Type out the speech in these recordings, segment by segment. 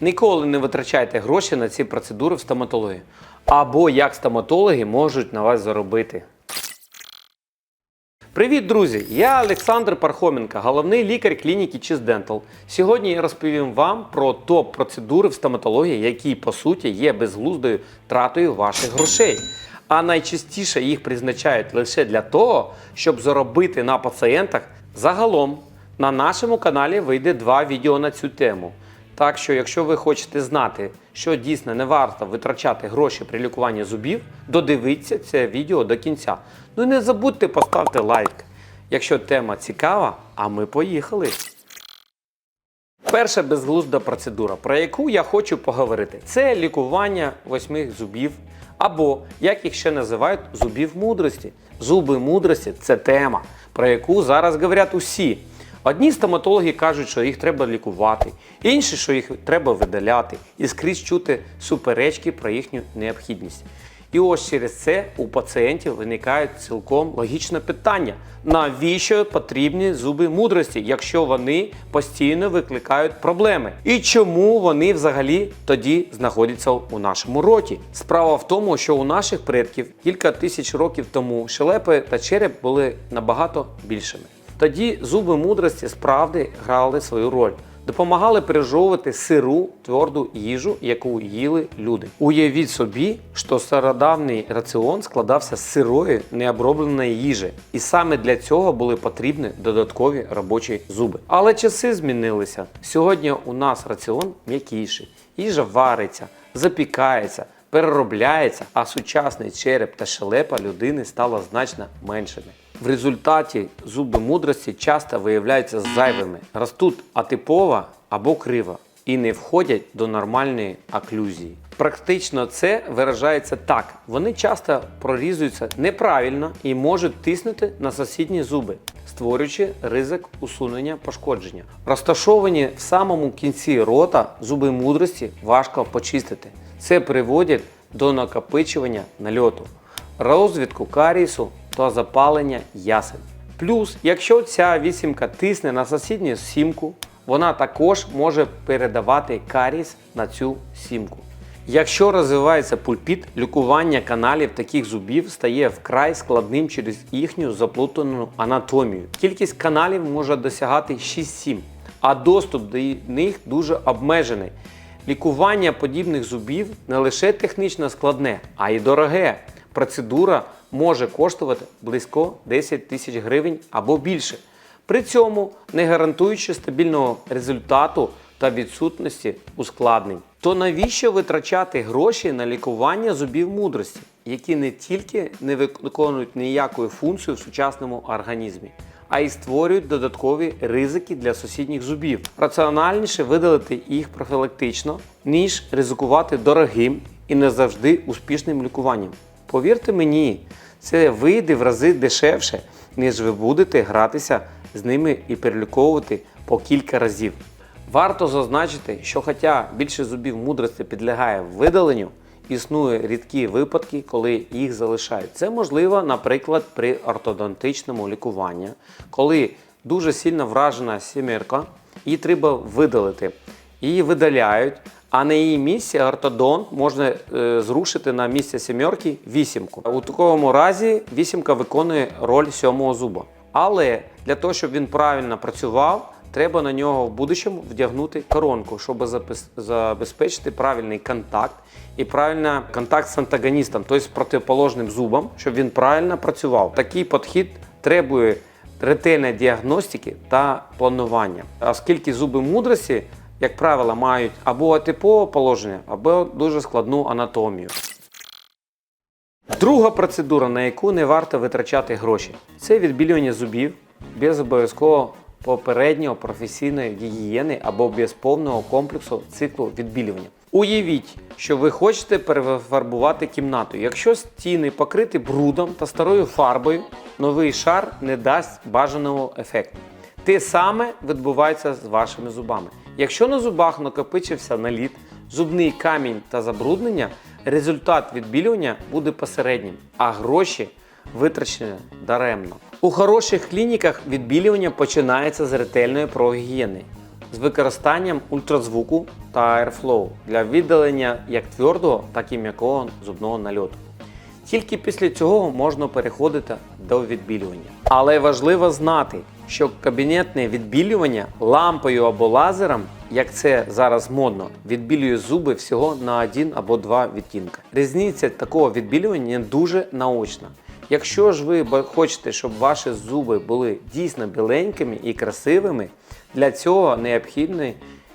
Ніколи не витрачайте гроші на ці процедури в стоматології. Або як стоматологи можуть на вас заробити. Привіт, друзі! Я Олександр Пархоменко, головний лікар клініки Dental. Сьогодні я розповім вам про топ-процедури в стоматології, які по суті є безглуздою тратою ваших грошей. А найчастіше їх призначають лише для того, щоб заробити на пацієнтах. Загалом на нашому каналі вийде два відео на цю тему. Так що, якщо ви хочете знати, що дійсно не варто витрачати гроші при лікуванні зубів, додивіться це відео до кінця. Ну і не забудьте поставити лайк, якщо тема цікава, а ми поїхали. Перша безглузда процедура, про яку я хочу поговорити, це лікування восьми зубів, або, як їх ще називають, зубів мудрості. Зуби мудрості це тема, про яку зараз говорять усі. Одні стоматологи кажуть, що їх треба лікувати, інші, що їх треба видаляти, і скрізь чути суперечки про їхню необхідність. І ось через це у пацієнтів виникає цілком логічне питання: навіщо потрібні зуби мудрості, якщо вони постійно викликають проблеми? І чому вони взагалі тоді знаходяться у нашому роті? Справа в тому, що у наших предків кілька тисяч років тому шелепи та череп були набагато більшими. Тоді зуби мудрості справді грали свою роль. Допомагали пережовувати сиру тверду їжу, яку їли люди. Уявіть собі, що стародавній раціон складався з сирої необробленої їжі, і саме для цього були потрібні додаткові робочі зуби. Але часи змінилися. Сьогодні у нас раціон м'якіший, їжа вариться, запікається, переробляється, а сучасний череп та шелепа людини стало значно меншими. В результаті зуби мудрості часто виявляються зайвими, ростуть атипово або криво і не входять до нормальної оклюзії. Практично це виражається так: вони часто прорізуються неправильно і можуть тиснути на сусідні зуби, створюючи ризик усунення пошкодження. Розташовані в самому кінці рота зуби мудрості важко почистити. Це приводить до накопичування нальоту, розвитку карісу та запалення ясен. Плюс, якщо ця вісімка тисне на сусідню сімку, вона також може передавати каріс на цю сімку. Якщо розвивається пульпіт, лікування каналів таких зубів стає вкрай складним через їхню заплутану анатомію. Кількість каналів може досягати 6-7, а доступ до них дуже обмежений. Лікування подібних зубів не лише технічно складне, а й дороге. Процедура може коштувати близько 10 тисяч гривень або більше. При цьому не гарантуючи стабільного результату та відсутності ускладнень. То навіщо витрачати гроші на лікування зубів мудрості, які не тільки не виконують ніякої функції в сучасному організмі, а й створюють додаткові ризики для сусідніх зубів. Раціональніше видалити їх профілактично, ніж ризикувати дорогим і не завжди успішним лікуванням. Повірте мені, це вийде в рази дешевше, ніж ви будете гратися з ними і переліковувати по кілька разів. Варто зазначити, що хоча більше зубів мудрості підлягає видаленню, існує рідкі випадки, коли їх залишають. Це можливо, наприклад, при ортодонтичному лікуванні, коли дуже сильно вражена сімірка, її треба видалити. Її видаляють, а на її місці ортодонт можна е, зрушити на місце сімерки вісімку. У такому разі вісімка виконує роль сьомого зуба. Але для того, щоб він правильно працював, треба на нього в будущому вдягнути коронку, щоб забезпечити правильний контакт і правильний контакт з антагоністом, тобто з протиположним зубом, щоб він правильно працював. Такий підхід требує ретельної діагностики та планування, оскільки зуби мудрості, як правило, мають або атипове положення, або дуже складну анатомію. Друга процедура, на яку не варто витрачати гроші, це відбілювання зубів без обов'язково попереднього професійної гігієни або без повного комплексу циклу відбілювання. Уявіть, що ви хочете перефарбувати кімнату. Якщо стіни покриті брудом та старою фарбою, новий шар не дасть бажаного ефекту. Те саме відбувається з вашими зубами. Якщо на зубах накопичився наліт, зубний камінь та забруднення, результат відбілювання буде посереднім, а гроші витрачені даремно. У хороших клініках відбілювання починається з ретельної прогігієни. з використанням ультразвуку та Airflow для видалення як твердого, так і м'якого зубного нальоту. Тільки після цього можна переходити до відбілювання. Але важливо знати, що кабінетне відбілювання лампою або лазером, як це зараз модно, відбілює зуби всього на один або два відтінка. Різниця такого відбілювання дуже наочна. Якщо ж ви хочете, щоб ваші зуби були дійсно біленькими і красивими, для цього необхідний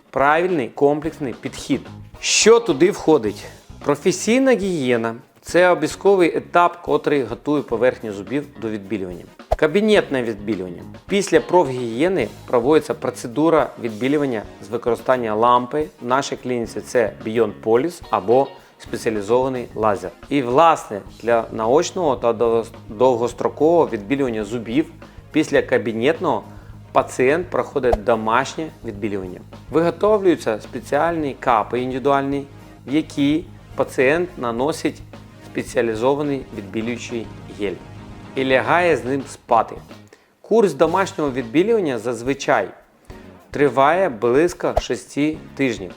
правильний комплексний підхід. Що туди входить? Професійна гігієна це обов'язковий етап, котрий готує поверхню зубів до відбілювання. Кабінетне відбілювання. Після профгігієни проводиться процедура відбілювання з використанням лампи. В нашій клініці це Beyond Polish або спеціалізований лазер. І власне для наочного та довгострокового відбілювання зубів після кабінетного пацієнт проходить домашнє відбілювання. Виготовлюються спеціальні капи індивідуальні, в які пацієнт наносить спеціалізований відбілюючий гель і лягає з ним спати. Курс домашнього відбілювання зазвичай триває близько 6 тижнів.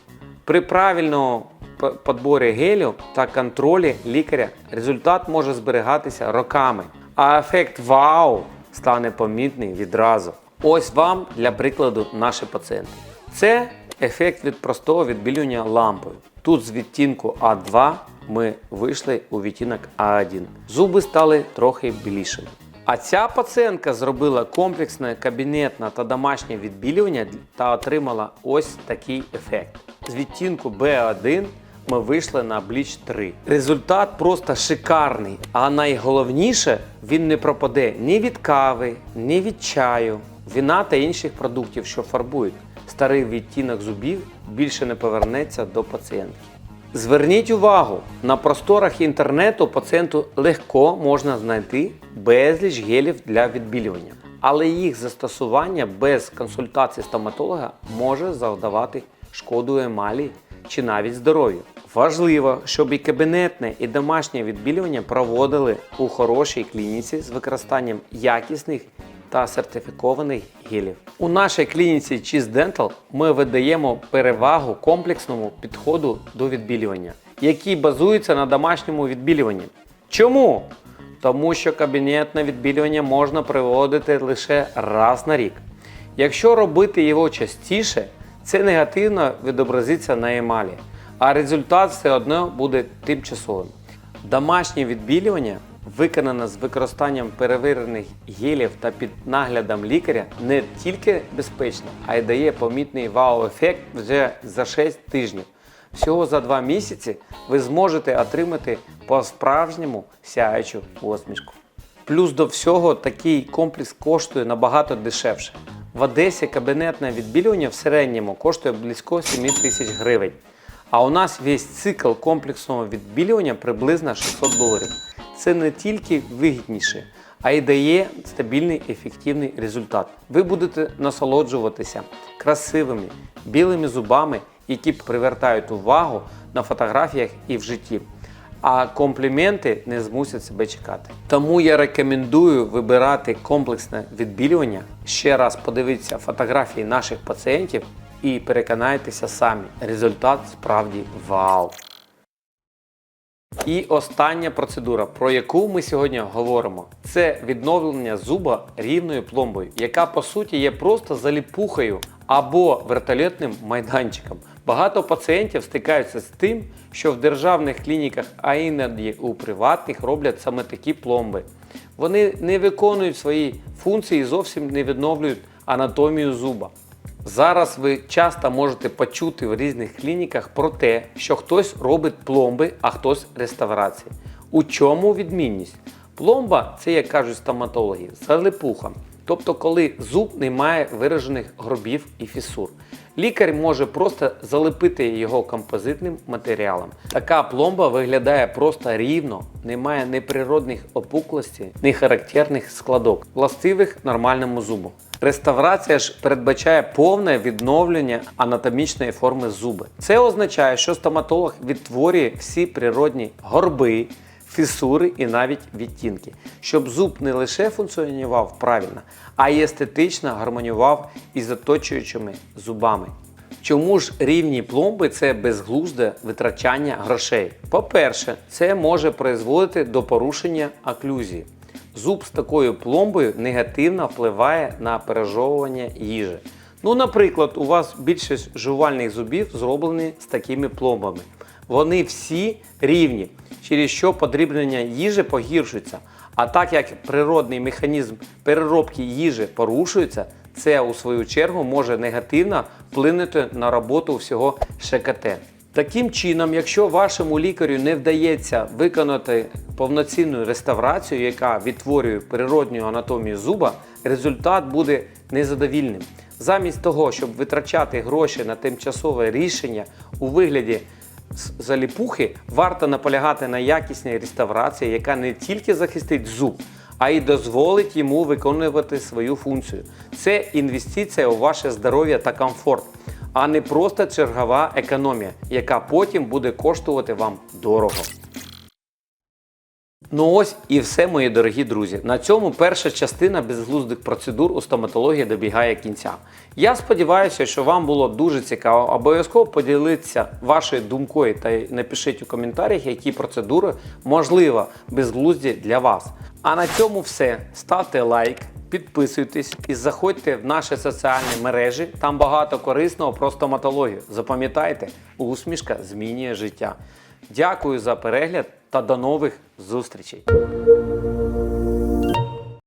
При правильному п- підборі гелю та контролі лікаря результат може зберігатися роками, а ефект вау стане помітний відразу. Ось вам для прикладу наші пацієнти. Це ефект від простого відбілювання лампою. Тут з відтінку А2 ми вийшли у відтінок А1. Зуби стали трохи білішими. А ця пацієнтка зробила комплексне кабінетне та домашнє відбілювання та отримала ось такий ефект. З відтінку B1 ми вийшли на Bleach 3. Результат просто шикарний. А найголовніше, він не пропаде ні від кави, ні від чаю, вина та інших продуктів, що фарбують. Старий відтінок зубів більше не повернеться до пацієнтки. Зверніть увагу, на просторах інтернету пацієнту легко можна знайти безліч гелів для відбілювання, але їх застосування без консультації стоматолога може завдавати шкоду емалі чи навіть здоров'ю. Важливо, щоб і кабінетне, і домашнє відбілювання проводили у хорошій клініці з використанням якісних та сертифікованих гелів. У нашій клініці Cheese Dental ми видаємо перевагу комплексному підходу до відбілювання, який базується на домашньому відбілюванні. Чому? Тому що кабінетне відбілювання можна проводити лише раз на рік. Якщо робити його частіше, це негативно відобразиться на емалі, а результат все одно буде тимчасовим. Домашнє відбілювання, виконане з використанням перевірених гелів та під наглядом лікаря, не тільки безпечно, а й дає помітний вау-ефект вже за 6 тижнів. Всього за 2 місяці ви зможете отримати по-справжньому сяючу посмішку. Плюс до всього такий комплекс коштує набагато дешевше. В Одесі кабінетне відбілювання в середньому коштує близько 7 тисяч гривень. А у нас весь цикл комплексного відбілювання приблизно 600 доларів. Це не тільки вигідніше, а й дає стабільний ефективний результат. Ви будете насолоджуватися красивими білими зубами, які привертають увагу на фотографіях і в житті а компліменти не змусять себе чекати. Тому я рекомендую вибирати комплексне відбілювання. Ще раз подивіться фотографії наших пацієнтів і переконайтеся самі. Результат справді вау! І остання процедура, про яку ми сьогодні говоримо, це відновлення зуба рівною пломбою, яка по суті є просто заліпухою або вертольотним майданчиком. Багато пацієнтів стикаються з тим, що в державних клініках, а іноді у приватних роблять саме такі пломби. Вони не виконують свої функції і зовсім не відновлюють анатомію зуба. Зараз ви часто можете почути в різних клініках про те, що хтось робить пломби, а хтось реставрації. У чому відмінність? Пломба це, як кажуть стоматологи, залипуха. Тобто, коли зуб не має виражених гробів і фісур. Лікар може просто залепити його композитним матеріалом. Така пломба виглядає просто рівно, немає неприродних опуклостей, ні характерних складок, властивих нормальному зубу. Реставрація ж передбачає повне відновлення анатомічної форми зуби. Це означає, що стоматолог відтворює всі природні горби, фісури і навіть відтінки, щоб зуб не лише функціонував правильно, а й естетично гармонював із оточуючими зубами. Чому ж рівні пломби це безглузде витрачання грошей? По-перше, це може призводити до порушення оклюзії. Зуб з такою пломбою негативно впливає на пережовування їжі. Ну, наприклад, у вас більшість жувальних зубів зроблені з такими пломбами. Вони всі рівні, через що подрібнення їжі погіршується. А так як природний механізм переробки їжі порушується, це у свою чергу може негативно вплинути на роботу всього ШКТ. Таким чином, якщо вашому лікарю не вдається виконати повноцінну реставрацію, яка відтворює природню анатомію зуба, результат буде незадовільним. Замість того, щоб витрачати гроші на тимчасове рішення у вигляді заліпухи, варто наполягати на якісній реставрації, яка не тільки захистить зуб, а й дозволить йому виконувати свою функцію. Це інвестиція у ваше здоров'я та комфорт, а не просто чергова економія, яка потім буде коштувати вам дорого. Ну ось і все, мої дорогі друзі. На цьому перша частина безглуздих процедур у стоматології добігає кінця. Я сподіваюся, що вам було дуже цікаво. Обов'язково поділіться вашою думкою та напишіть у коментарях, які процедури можливо безглузді для вас. А на цьому все. Ставте лайк, підписуйтесь і заходьте в наші соціальні мережі. Там багато корисного про стоматологію. Запам'ятайте, усмішка змінює життя. Дякую за перегляд та до нових зустрічей!